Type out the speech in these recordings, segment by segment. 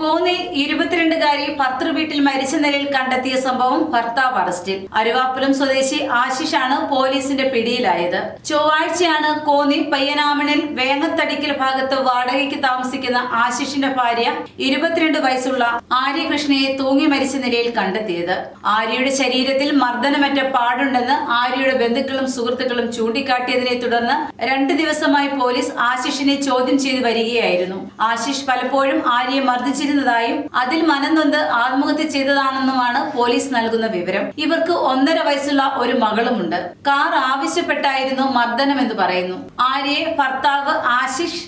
കോന്നിയിൽ ഇരുപത്തിരണ്ടുകാരി ഭർത്തൃ വീട്ടിൽ മരിച്ച നിലയിൽ കണ്ടെത്തിയ സംഭവം ഭർത്താവ് അറസ്റ്റിൽ. അരുവാപ്പുലം സ്വദേശി ആശിഷാണ് പോലീസിന്റെ പിടിയിലായത്. ചൊവ്വാഴ്ചയാണ് കോന്നി പയ്യനാമണിൽ വേങ്ങത്തടിക്കൽ ഭാഗത്ത് വാടകയ്ക്ക് താമസിക്കുന്ന ആശിഷിന്റെ ഭാര്യ ഇരുപത്തിരണ്ട് വയസ്സുള്ള ആര്യകൃഷ്ണയെ തൂങ്ങി മരിച്ച നിലയിൽ കണ്ടെത്തിയത്. ആര്യയുടെ ശരീരത്തിൽ മർദ്ദനമറ്റ പാടുണ്ടെന്ന് ആര്യയുടെ ബന്ധുക്കളും സുഹൃത്തുക്കളും ചൂണ്ടിക്കാട്ടിയതിനെ തുടർന്ന് രണ്ട് ദിവസമായി പോലീസ് ആശിഷിനെ ചോദ്യം ചെയ്തു വരികയായിരുന്നു. ആശിഷ് പലപ്പോഴും ആര്യയെ മർദ്ദിച്ചിരുന്നതായും അതിൽ മനംനൊന്ത് ആത്മഹത്യ ചെയ്തതാണെന്നുമാണ് പോലീസ് നൽകുന്ന വിവരം. ഇവർക്ക് ഒന്നര വയസ്സുള്ള ഒരു മകളുമുണ്ട്. കാർ ആവശ്യപ്പെട്ടായിരുന്നു മർദ്ദനം എന്ന് പറയുന്നു. ആര്യയെ ഭർത്താവ് ആശിഷ്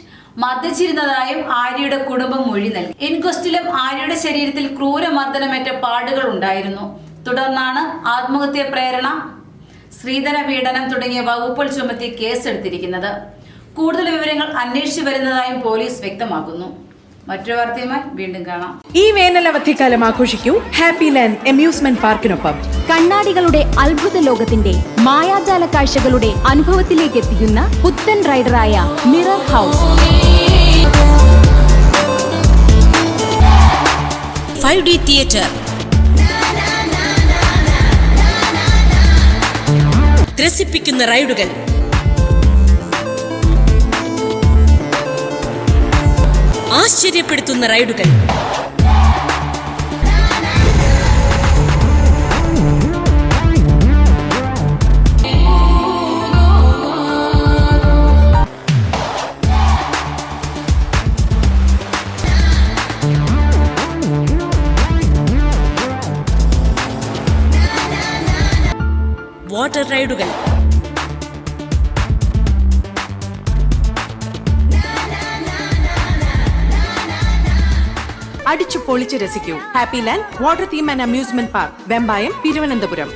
മർദ്ദിച്ചിരുന്നതായും ആര്യയുടെ കുടുംബം മൊഴി നൽകി. ഇൻക്വസ്റ്റിലും ആര്യയുടെ ശരീരത്തിൽ ക്രൂര ക്രൂരമർദ്ദനമേറ്റ പാടുകൾ ഉണ്ടായിരുന്നു. തുടർന്നാണ് ആത്മഹത്യ പ്രേരണ സ്ത്രീധന പീഡനം തുടങ്ങിയ വകുപ്പുകൾ ചുമത്തി കേസെടുത്തിരിക്കുന്നത്. കൂടുതൽ വിവരങ്ങൾ അന്വേഷിച്ചു വരുന്നതായും പോലീസ് വ്യക്തമാക്കുന്നു. മറ്റൊരു വാർത്തയുമായി വീണ്ടും കാണാം. ഈ വേനലവധിക്കാലം ആഘോഷിക്കൂ ഹാപ്പി ലാൻഡ് അമ്യൂസ്മെന്റ് പാർക്കിനൊപ്പം കണ്ണാടികളുടെ അത്ഭുത ലോകത്തിന്റെ മായാജാല കാഴ്ചകളുടെ അനുഭവത്തിലേക്ക് എത്തിക്കുന്ന പുത്തൻ റൈഡറായ mirror house five D theatre. ത്രസിപ്പിക്കുന്ന റൈഡുകൾ. ആശ്ചര്യപ്പെടുത്തുന്ന റൈഡുകൾ. വാട്ടർ റൈഡുകൾ. അടിച്ചു പൊളിച്ച് രസിക്കൂ. Happy land water theme and amusement park Vembayam Thiruvananthapuram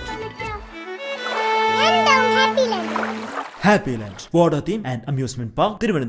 happy land water theme and amusement park Thiruvananthapuram